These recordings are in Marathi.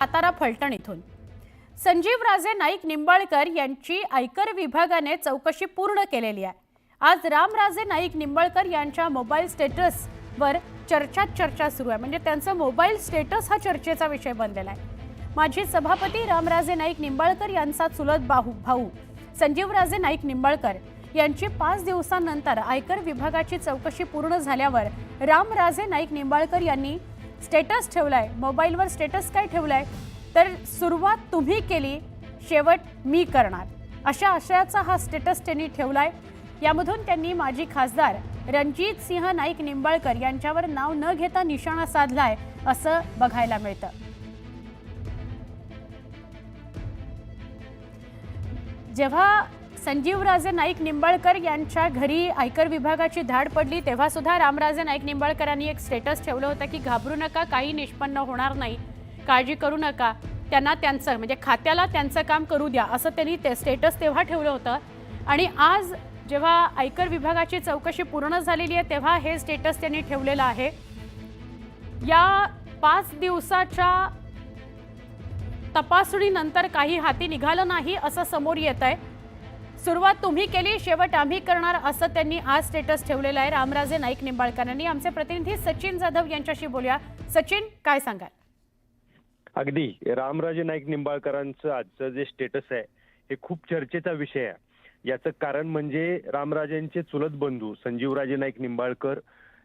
सातारा फलटण इथून. संजीव राजे नाईक निंबाळकर यांची आयकर विभागाने चौकशी पूर्ण केलेली आहे. आज रामराजे नाईक निंबाळकर यांच्या मोबाईल स्टेटसवर चर्चात चर्चा सुरू आहे. म्हणजे त्यांचं मोबाईल स्टेटस हा चर्चेचा विषय बनलेला आहे. माजी सभापती रामराजे नाईक निंबाळकर यांचा चुलत बाहू भाऊ संजीवराजे नाईक निंबाळकर यांची पाच दिवसांनंतर आयकर विभागाची चौकशी पूर्ण झाल्यावर रामराजे नाईक निंबाळकर यांनी स्टेटस ठेवलाय. मोबाईलवर स्टेटस काय ठेवलाय? तर सुरुवात तुम्ही केली शेवट मी करणार. अशा आशयाचा हा स्टेटस त्यांनी ठेवलाय. यामधून त्यांनी माजी खासदार रणजित सिंह नाईक निंबाळकर यांच्यावर नाव न घेता निशाणा साधलाय असं बघायला मिळतं. जेव्हा संजीवराजे नाईक निंबाळकर यांच्या घरी आयकर विभागाची धाड पडली. तेव्हा सुद्धा रामराजे नाईक निंबाळकरांनी एक स्टेटस ठेवलं होतं की घाबरू नका काही निष्पन्न होणार नाही. काळजी करू नका. त्यांना त्यांचं म्हणजे खात्याला त्यांचं काम करू द्या असं त्यांनी ते स्टेटस तेव्हा ठेवलं होतं. आणि आज जेव्हा आयकर विभागाची चौकशी पूर्ण झालेली आहे तेव्हा हे स्टेटस त्यांनी ठेवलेलं आहे. या पाच दिवसाच्या तपासणीनंतर काही हाती निघालं नाही असं समोर येत आहे सुरुवात तुम्ही केली शेवट आम्ही करणार असं त्यांनी आज स्टेटस ठेवलेलं आहे. रामराजे नाईक निंबाळकरांनी. आमचे प्रतिनिधी सचिन जाधव यांच्याशी बोलूया. सचिन काय सांगाल? अगदी. रामराजे नाईक निंबाळकरांचं आजचं जे स्टेटस आहे हे खूप चर्चेचा विषय आहे. याचं कारण म्हणजे रामराजेंचे चुलत बंधू संजीवराजे नाईक निंबाळकर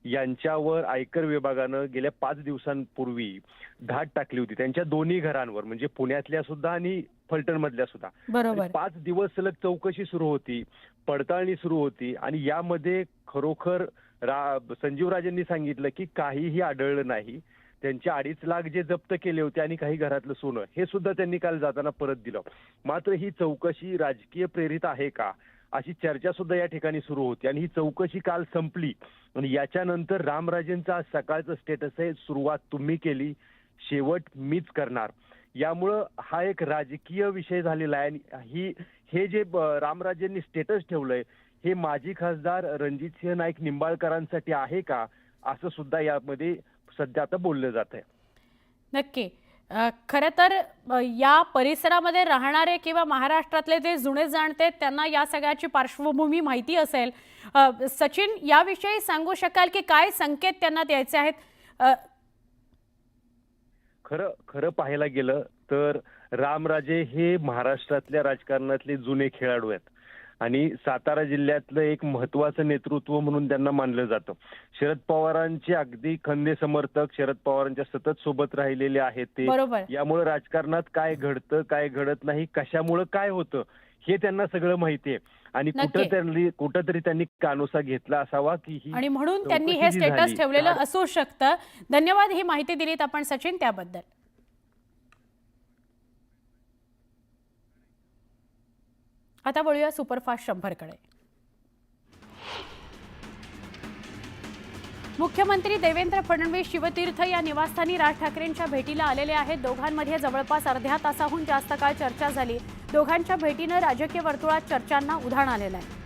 यांच्यावर आयकर विभागानं गेल्या पाच दिवसांपूर्वी धाड टाकली होती. त्यांच्या दोन्ही घरांवर म्हणजे पुण्यातल्या सुद्धा आणि फलटण मधल्या सुद्धा पाच दिवस सलग चौकशी सुरू होती पडताळणी सुरू होती आणि यामध्ये खरोखर रा संजीवराजेंनी सांगितलं की काहीही आढळलं नाही. त्यांचे अडीच लाख जे जप्त केले होते आणि काही घरातलं सोनं हे सुद्धा त्यांनी काल जाताना परत दिलं. मात्र ही चौकशी राजकीय प्रेरित आहे का? अशी चर्चा सुद्धा या ठिकाणी सुरू होती. आणि ही चौकशी काल संपली. आणि याच्यानंतर रामराजेंचं आज सकाळचं स्टेटस आहे. सुरुवात तुम्ही केली. शेवट मीच करणार. यामुळं हा एक राजकीय विषय झालेला आहे. आणि ही हे जे रामराजेंनी स्टेटस ठेवलंय हे माजी खासदार रणजितसिंह नाईक निंबाळकरांसाठी आहे का? असं सुद्धा यामध्ये सध्या आता बोललं जात आहे नक्की. खरं तर या परिसरामध्ये राहणारे किंवा महाराष्ट्रातले जे जुने जाणते त्यांना या सगळ्याची पार्श्वभूमी माहिती असेल. सचिन याविषयी सांगू शकाल की काय संकेत त्यांना द्यायचे आहेत? खरं खरं पाहायला गेलं तर रामराजे हे महाराष्ट्रातल्या राजकारणातले जुने खेळाडू आहेत. आणि सातारा जिल्ह्यातलं एक महत्वाचं नेतृत्व म्हणून त्यांना मानलं जातं. शरद पवारांचे अगदी खंदे समर्थक शरद पवारांच्या सतत सोबत राहिलेले आहेत ते. यामुळे राजकारणात काय घडतं काय घडत नाही कशामुळं काय होतं हे त्यांना सगळं माहिती आहे. आणि नक्की. कुठं त्यांनी कुठंतरी त्यांनी कानोसा घेतला असावा की ही आणि म्हणून त्यांनी हे स्टेटस ठेवलेलं असू शकतं. धन्यवाद ही माहिती दिलीत आपण सचिन त्याबद्दल. आता वळूया सुपरफास्ट शंभरकडे. मुख्यमंत्री देवेंद्र फडणवीस शिवतीर्थ या निवासस्थानी राज ठाकरेंच्या भेटीला आलेले आहेत. दोघांमध्ये जवळपास अर्ध्या तासाहून जास्त काळ चर्चा झाली. दोघांच्या भेटीनं राजकीय वर्तुळात चर्चांना उधाण आलेलं आहे.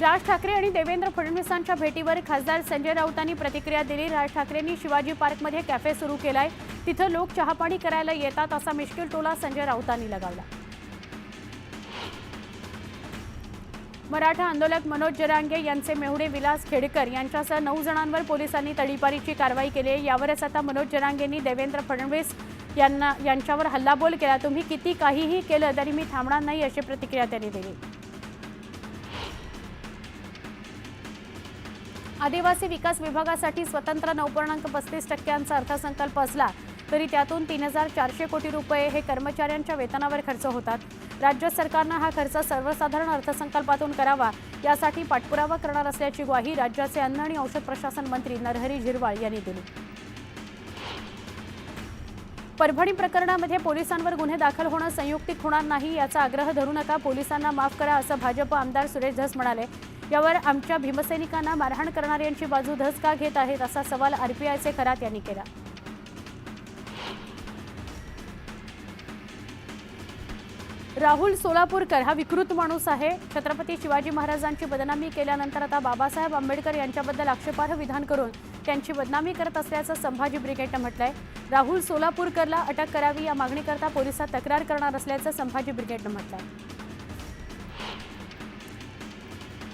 राज ठाकरे आणि देवेंद्र फडणवीसांच्या भेटीवर खासदार संजय राऊतांनी प्रतिक्रिया दिली. राज ठाकरेंनी शिवाजी पार्कमध्ये कॅफे सुरू केलाय. तिथं लोक चहापाणी करायला येतात असा मिश्किल टोला संजय राऊतांनी लगावला. मराठा आंदोलक मनोज जरांगे यांचे मेहुणे विलास खेडकर यांच्यासह नऊ जणांवर पोलिसांनी तडीपारीची कारवाई केली आहे. यावरच आता मनोज जरांगेंनी देवेंद्र फडणवीस यांना यांच्यावर हल्लाबोल केला. तुम्ही किती काहीही केलं तरी मी थांबणार नाही अशी प्रतिक्रिया त्यांनी दिली. आदिवासी विकास विभागासाठी स्वतंत्र नऊ पूर्णांक पस्तीस टक्क्यांचा अर्थसंकल्प असला तरी त्यातून तीन हजार चारशे कोटी रुपये हे कर्मचाऱ्यांच्या वेतनावर खर्च होतात. राज्य सरकारनं हा खर्च सर्वसाधारण अर्थसंकल्पातून करावा यासाठी पाठपुरावा करणार असल्याची ग्वाही राज्याचे अन्न आणि औषध प्रशासन मंत्री नरहरी झिरवाळ यांनी दिली. परभणी प्रकरणामध्ये पोलिसांवर गुन्हे दाखल होणं संयुक्तिक होणार नाही याचा आग्रह धरू नका पोलिसांना माफ करा असं भाजप आमदार सुरेश धस म्हणाले. यावर आमच्या भीमसैनिकांना मारहाण करणाऱ्यांची बाजू धस का घेत आहेत असा सवाल आरपीआयचे खरात यांनी केला. राहुल सोलापूरकर हा विकृत माणूस आहे. छत्रपती शिवाजी महाराजांची बदनामी केल्यानंतर आता बाबासाहेब आंबेडकर यांच्याबद्दल आक्षेपार्ह विधान करून त्यांची बदनामी करत असल्याचं संभाजी ब्रिगेडनं म्हटलंय. राहुल सोलापूरकरला अटक करावी या मागणीकरता पोलिसात तक्रार करणार असल्याचं संभाजी ब्रिगेडनं म्हटलंय.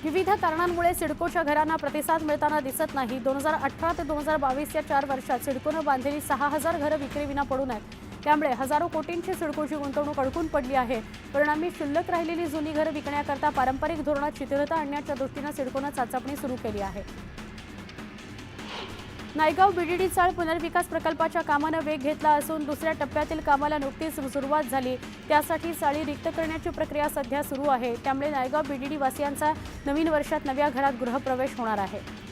विविध कारणांमुळे सिडकोच्या घरांना प्रतिसाद मिळताना दिसत नाही. दोन हजार अठरा ते दोन हजार बावीस या चार वर्षात सिडकोनं बांधलेली सहा हजार घरं विक्रीविना पडून आहेत. त्यामुळे हजारो कोटींची सिडकोची गुंतवणूक अडकून पडली आहे. परिणामी शिल्लक राहिलेली जुनी घरं विकण्याकरता पारंपरिक धोरणात शिथिलता आणण्याच्या दृष्टीनं सिडकोनं चाचपणी सुरू केली आहे. नायगाव बीडीडी चाळ पुनर्विकास प्रकल्पाच्या कामानं वेग घेतला असून दुसऱ्या टप्प्यातील कामाला नुकतीच सुरुवात झाली. त्यासाठी चाळी रिक्त करण्याची प्रक्रिया सध्या सुरू आहे. त्यामुळे नायगाव बीडीडी वासियांचा नवीन वर्षात नव्या घरात गृहप्रवेश होणार आहे.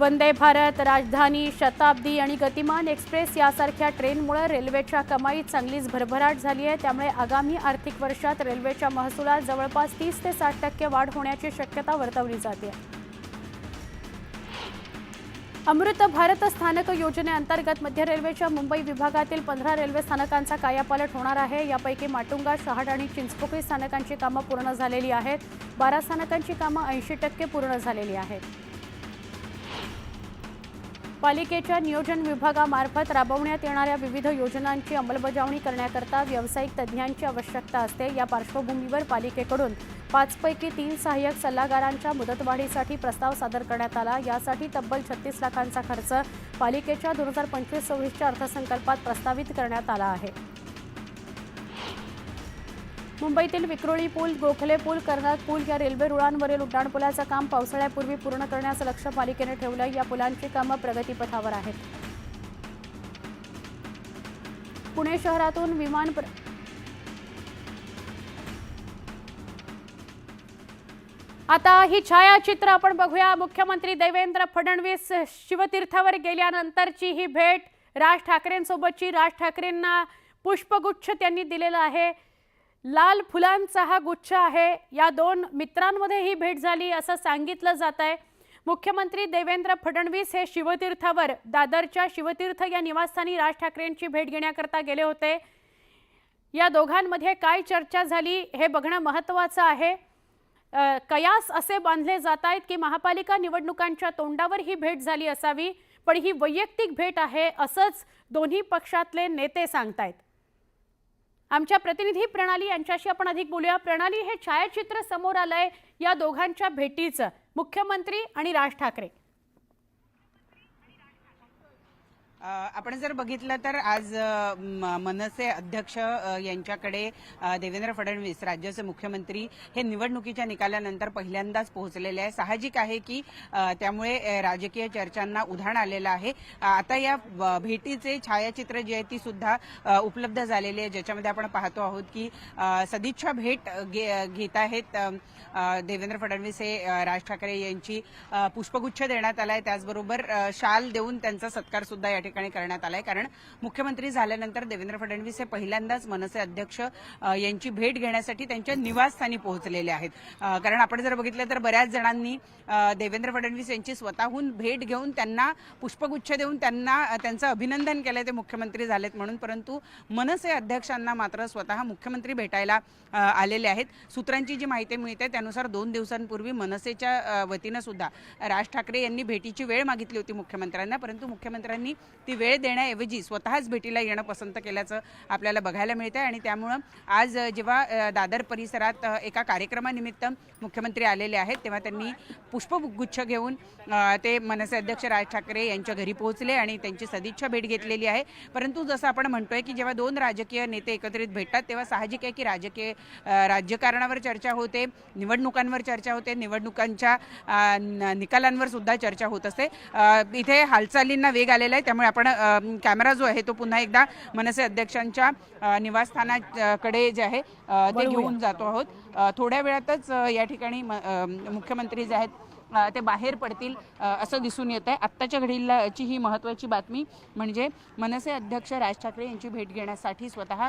वंदे भारत राजधानी शताब्दी आणि गतिमान एक्सप्रेस यासारख्या ट्रेनमुळे रेल्वेच्या कमाईत चांगलीच भरभराट झाली आहे. त्यामुळे आगामी आर्थिक वर्षात रेल्वेच्या महसुलात जवळपास तीस ते साठ टक्के वाढ होण्याची शक्यता वर्तवली जाते. अमृत भारत स्थानक योजनेअंतर्गत मध्य रेल्वेच्या मुंबई विभागातील पंधरा रेल्वे स्थानकांचा कायापालट होणार आहे. यापैकी माटुंगा शहाड आणि चिंचपोकळी स्थानकांची कामं पूर्ण झालेली आहेत. बारा स्थानकांची कामं ऐंशी टक्के पूर्ण झालेली आहेत. पालिकेच्या नियोजन विभागामार्फत राबवण्यात येणाऱ्या विविध योजनांची अंमलबजावणी करण्याकरता व्यावसायिक तज्ज्ञांची आवश्यकता असते. या पार्श्वभूमीवर पालिकेकडून पाचपैकी तीन सहाय्यक सल्लागारांच्या मुदतवाढीसाठी प्रस्ताव सादर करण्यात आला. यासाठी तब्बल छत्तीस लाखांचा खर्च पालिकेच्या दोन हजार पंचवीस सव्वीसच्या अर्थसंकल्पात प्रस्तावित करण्यात आला आहे. मुंबईतील विक्रोळी पूल गोखले पूल कर्नाल पूल या रेल्वे रुळांवरील उड्डाणपुलाचं काम पावसाळ्यापूर्वी पूर्ण करण्याचं लक्ष पालिकेने ठेवलं. या पुलांची कामं प्रगतीपथावर आहेत. पुणे शहरातून विमान प्र- आता ही छायाचित्र आपण बघूया. मुख्यमंत्री देवेंद्र फडणवीस शिवतीर्थावर गेल्यानंतरची ही भेट राज ठाकरेंसोबतची. राज ठाकरेंना पुष्पगुच्छ त्यांनी दिलेला आहे. लाल फुलांचा हा गुच्छ आहे. या दोन मित्रांमध्ये ही भेट झाली असं सांगितलं जात आहे मुख्यमंत्री देवेंद्र फडणवीस हे शिवतीर्थावर दादरच्या शिवतीर्थ या निवासस्थानी राज ठाकरेंची भेट घेण्याकरता गेले होते. या दोघांमध्ये काय चर्चा झाली हे बघणं महत्त्वाचं आहे. कयास असे बांधले जात आहेत की महापालिका निवडणुकांच्या तोंडावर ही भेट झाली असावी पण ही वैयक्तिक भेट आहे असंच दोन्ही पक्षातले नेते सांगतायत. आमच्या प्रतिनिधी प्रणाली यांच्याशी आपण अधिक बोलूया. प्रणाली हे छायाचित्र समोर आलंय या दोघांच्या भेटीचं. मुख्यमंत्री आणि राज ठाकरे. आपण जर बघितलं तर आज मनसे अध्यक्ष यांच्याकडे देवेंद्र फडणवीस राज्याचे मुख्यमंत्री हे निवडणुकीच्या निकालानंतर पहिल्यांदाच पोहोचलेले आहे. साहजिक आहे की त्यामुळे राजकीय चर्चांना उधाण आलेलं आहे. आता या भेटीचे छायाचित्र जे आहे ती सुद्धा उपलब्ध झालेली आहे. ज्याच्यामध्ये आपण पाहतो आहोत की सदिच्छा भेट घे- घेत आहेत देवेंद्र फडणवीस हे राज ठाकरे यांची पुष्पगुच्छ देण्यात आलाय. त्याचबरोबर शाल देऊन त्यांचा सत्कार सुद्धा या ठिकाणी ठिकाणी करण्यात आलाय. कारण मुख्यमंत्री झाल्यानंतर देवेंद्र फडणवीस हे पहिल्यांदाच मनसे अध्यक्ष यांची भेट घेण्यासाठी त्यांच्या निवासस्थानी पोहोचलेले आहेत. कारण आपण जर बघितलं तर बऱ्याच जणांनी देवेंद्र फडणवीस यांची स्वतःहून भेट घेऊन त्यांना पुष्पगुच्छ देऊन त्यांना त्यांचं अभिनंदन केलंय ते मुख्यमंत्री झालेत म्हणून. परंतु मनसे अध्यक्षांना मात्र स्वतः मुख्यमंत्री भेटायला आलेले आहेत. सूत्रांची जी माहिती मिळते त्यानुसार दोन दिवसांपूर्वी मनसेच्या वतीनं सुद्धा राज ठाकरे यांनी भेटीची वेळ मागितली होती मुख्यमंत्र्यांना. परंतु मुख्यमंत्र्यांनी ती वेळ देण्याऐवजी स्वतःच भेटीला येणं पसंत केल्याचं आपल्याला बघायला मिळतं आणि त्यामुळं आज जेव्हा दादर परिसरात एका कार्यक्रमानिमित्त मुख्यमंत्री आलेले आहेत तेव्हा त्यांनी पुष्पगुच्छ घेऊन ते मनसे अध्यक्ष राज ठाकरे यांच्या घरी पोहोचले आणि त्यांची सदिच्छा भेट घेतलेली आहे. परंतु जसं आपण म्हणतोय की जेव्हा दोन राजकीय नेते एकत्रित भेटतात तेव्हा साहजिक आहे की राजकीय राज्यकारणावर चर्चा होते निवडणुकांवर चर्चा होते निवडणुकांच्या न- निकालांवर सुद्धा चर्चा होत असते इथे हालचालींना वेग आलेला आहे त्यामुळे आपण कॅमेरा जो आहे तो पुन्हा एकदा मनसे अध्यक्षांच्या निवासस्थानाकडे जे आहे ते. घेऊन जातो आहोत. थोड्या वेळातच या ठिकाणी मुख्यमंत्री जे आहेत ते बाहेर पडतील असं दिसून येत आहे. आत्ताच्या घडीलाची ही महत्त्वाची बातमी म्हणजे मनसे अध्यक्ष राज ठाकरे यांची भेट घेण्यासाठी स्वतः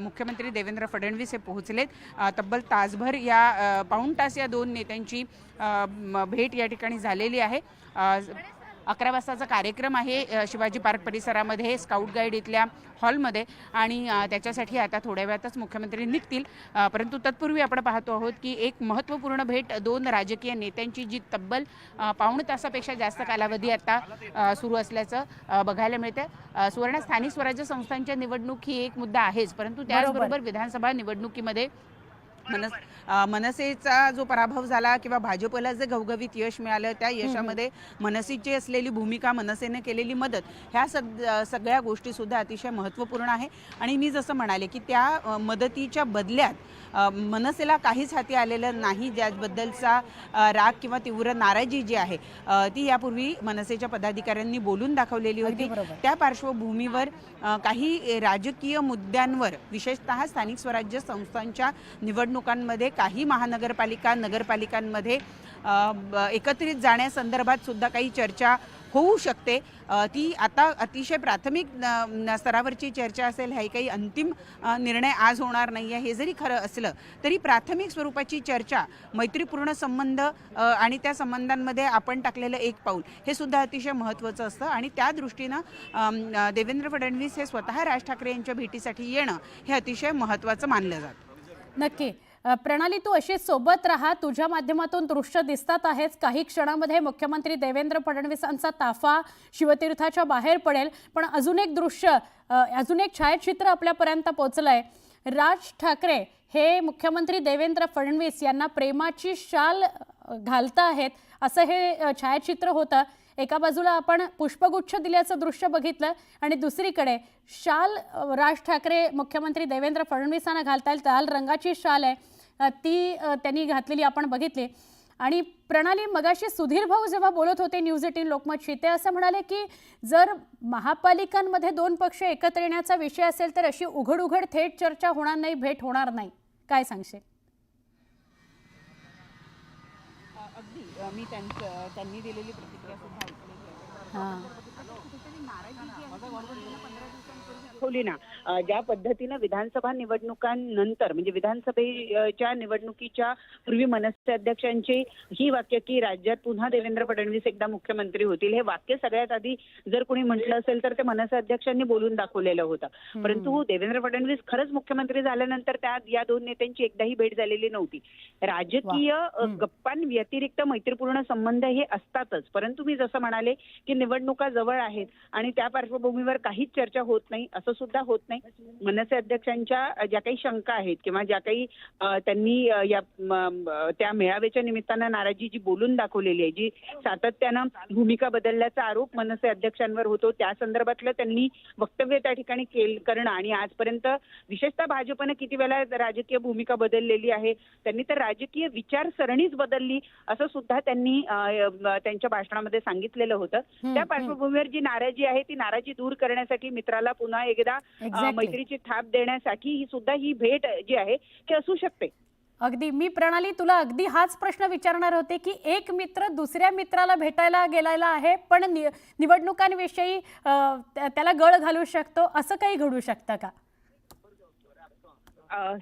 मुख्यमंत्री देवेंद्र फडणवीस हे पोहोचलेत. तब्बल तासभर या पाऊण तास या दोन नेत्यांची भेट या ठिकाणी झालेली आहे. अकरा वाजताचा कार्यक्रम आहे शिवाजी पार्क परिसरामध्ये स्काउट गाईड इथल्या हॉलमध्ये आणि त्याच्यासाठी आता थोड्या वेळातच मुख्यमंत्री निघतील. परंतु तत्पूर्वी आपण पाहतो आहोत की एक महत्त्वपूर्ण भेट दोन राजकीय नेत्यांची जी तब्बल पाऊण तासापेक्षा जास्त कालावधी आता सुरू असल्याचं बघायला मिळतं सुवर्ण स्थानिक स्वराज्य संस्थांच्या निवडणूक ही एक मुद्दा आहेच. परंतु त्याचबरोबर विधानसभा निवडणुकीमध्ये मनस मनसेचा जो पराभव झाला किंवा भाजपला जे घवघवीत यश मिळालं त्या यशामध्ये मनसेची असलेली भूमिका मनसेने केलेली मदत ह्या सग सगळ्या गोष्टी सुद्धा अतिशय महत्त्वपूर्ण आहे. आणि मी जसं म्हणाले की त्या मदतीच्या बदल्यात मनसेला काहीच हाती आलेलं नाही ज्याबद्दलचा राग किंवा तीव्र नाराजी जी आहे ती यापूर्वी मनसेच्या पदाधिकाऱ्यांनी बोलून दाखवलेली होती. त्या पार्श्वभूमीवर काही राजकीय मुद्द्यांवर विशेषतः स्थानिक स्वराज्य संस्थांच्या निवडणुकांमध्ये काही महानगरपालिका नगरपालिकांमध्ये एकत्रित जाण्यासंदर्भात सुद्धा काही चर्चा होऊ शकते. ती आता अतिशय प्राथमिक स्तरावरची चर्चा असेल हे काही अंतिम निर्णय आज होणार नाही आहे. हे जरी खरं असलं तरी प्राथमिक स्वरूपाची चर्चा मैत्रीपूर्ण संबंध आणि त्या संबंधांमध्ये आपण टाकलेलं एक पाऊल हे सुद्धा अतिशय महत्त्वाचं असतं. आणि त्या दृष्टीनं देवेंद्र फडणवीस हे स्वतः राज ठाकरे यांच्या भेटीसाठी येणं हे अतिशय महत्त्वाचं मानलं जातं. नक्की. प्रणाली तू अशी सोबत राहा. तुझ्या माध्यमातून दृश्य दिसतात आहेच काही क्षणामध्ये मुख्यमंत्री देवेंद्र फडणवीसांचा ताफा शिवतीर्थाच्या बाहेर पडेल. पण अजून एक दृश्य अजून एक छायाचित्र आपल्यापर्यंत पोहोचलंय राज ठाकरे हे मुख्यमंत्री देवेंद्र फडणवीस यांना प्रेमाची शाल घालता आहेत. असं हे छायाचित्र होतं. एका बाजूला आपण पुष्पगुच्छ दिल्याचं दृश्य बघितलं आणि दुसरीकडे शाल राज ठाकरे मुख्यमंत्री देवेंद्र फडणवीसांना घालता येईल. लाल रंगाची शाल आहे. ती त्यांनी घातलेली आपण बघितली. आणि प्रणाली मगाशी सुधीर भाऊ जेव्हा बोलत होते न्यूज एटीन लोकमतशी ते असं म्हणाले की जर महापालिकांमध्ये दोन पक्ष एकत्र येण्याचा विषय असेल तर अशी उघड उघड थेट चर्चा होणार नाही भेट होणार नाही. काय सांगशील अगदी मी त्यांचं त्यांनी दिलेली प्रतिक्रिया सुद्धा ऐकलेली हां. दाखवली ना ज्या पद्धतीनं विधानसभा निवडणुकांनंतर म्हणजे विधानसभेच्या निवडणुकीच्या पूर्वी मनसे अध्यक्षांची ही वाक्य की राज्यात पुन्हा देवेंद्र फडणवीस एकदा मुख्यमंत्री होतील हे वाक्य सगळ्यात आधी जर कोणी म्हटलं असेल तर ते मनसे अध्यक्षांनी बोलून दाखवलेलं होतं. परंतु देवेंद्र फडणवीस खरंच मुख्यमंत्री झाल्यानंतर त्या या दोन नेत्यांची एकदाही भेट झालेली नव्हती. राजकीय. गप्पांव्यतिरिक्त मैत्रीपूर्ण संबंध हे असतातच. परंतु मी जसं म्हणाले की निवडणुका जवळ आहेत आणि त्या पार्श्वभूमीवर काहीच चर्चा होत नाही असं सुद्धा होत नाही मनसे अध्यक्षांच्या ज्या काही शंका आहेत किंवा ज्या काही त्यांनी या त्या मेळाव्याच्या निमित्तानं नाराजी जी बोलून दाखवलेली आहे जी सातत्यानं भूमिका बदलल्याचा आरोप मनसे अध्यक्षांवर होतो त्या संदर्भातलं त्यांनी वक्तव्य त्या ठिकाणी केल करणं आणि आजपर्यंत विशेषतः भाजपनं किती वेळा राजकीय भूमिका बदललेली आहे त्यांनी तर राजकीय विचारसरणीच बदलली असं सुद्धा त्यांनी त्यांच्या भाषणामध्ये सांगितलेलं होतं त्या. पार्श्वभूमीवर जी नाराजी आहे ती नाराजी दूर करण्यासाठी मित्राला पुन्हा एकदा अ, Exactly. मैत्रीची थाप देण्यासाठी ही सुद्धा ही भेट जी आहे ती असू शकते. अगदी. मी प्रणाली तुला अगदी हाच प्रश्न विचारणार होते की एक मित्र दुसऱ्या मित्राला भेटायला गेलेला आहे पण नि- निवडणुकांविषयी त्याला गळ घालू शकतो असं काही घडू शकतं का?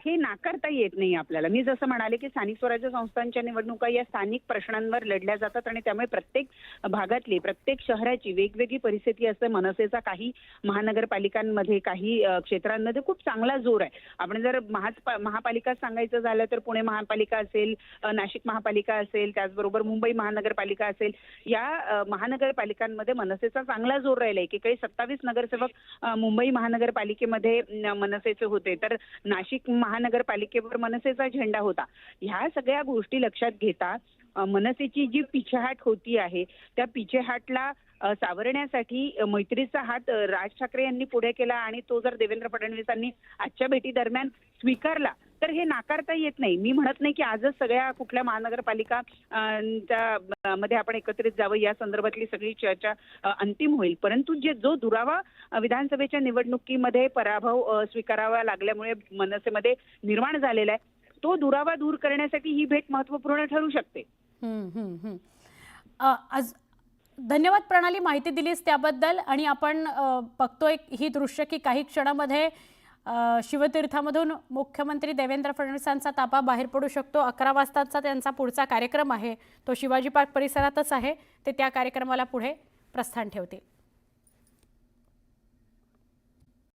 हे नाकारता येत नाही आपल्याला. मी जसं म्हणाले की स्थानिक स्वराज्य संस्थांच्या निवडणुका या स्थानिक प्रश्नांवर लढल्या जातात आणि त्यामुळे प्रत्येक भागातली प्रत्येक शहराची वेगवेगळी परिस्थिती असते. मनसेचा काही महानगरपालिकांमध्ये काही क्षेत्रांमध्ये खूप चांगला जोर आहे. आपण जर महा महापालिका सांगायचं झालं तर पुणे महापालिका असेल नाशिक महापालिका असेल त्याचबरोबर मुंबई महानगरपालिका असेल या महानगरपालिकांमध्ये मनसेचा चांगला जोर राहिला. एकेकाळी सत्तावीस नगरसेवक मुंबई महानगरपालिकेमध्ये मनसेचे होते. तर नाशिक महानगरपालिकेवर मनसेचा झेंडा होता. ह्या सगळ्या गोष्टी लक्षात घेता मनसेची जी पिछेहाट होती आहे त्या पिछेहाटला सावरण्यासाठी मैत्रीचा हात राज ठाकरे यांनी पुढे केला आणि तो जर देवेंद्र फडणवीसांनी आजच्या भेटी दरम्यान स्वीकारला तर हे नाकारता येत नाही. मी म्हणत नाही की आजच सगळ्या कुठल्या महानगरपालिका च्या, मध्ये आपण एकत्रित जावं. या संदर्भातली सगळी चर्चा अंतिम होईल. परंतु जे जो दुरावा विधानसभेच्या निवडणुकीमध्ये पराभव स्वीकारावा लागल्यामुळे मनसेमध्ये निर्माण झालेला आहे तो दुरावा दूर करण्यासाठी ही भेट महत्त्वपूर्ण ठरू शकते. आज धन्यवाद प्रणाली माहिती दिलीस त्याबद्दल आणि आपण बघतोय ही दृश्य की काही क्षणामध्ये शिवतीर्थामधून मुख्यमंत्री देवेंद्र फडणवीसांचा तापा बाहेर पडू शकतो. अकरा वाजताचा त्यांचा पुढचा कार्यक्रम आहे. तो शिवाजी पार्क परिसरातच आहे. ते त्या कार्यक्रमाला पुढे प्रस्थान ठेवतील.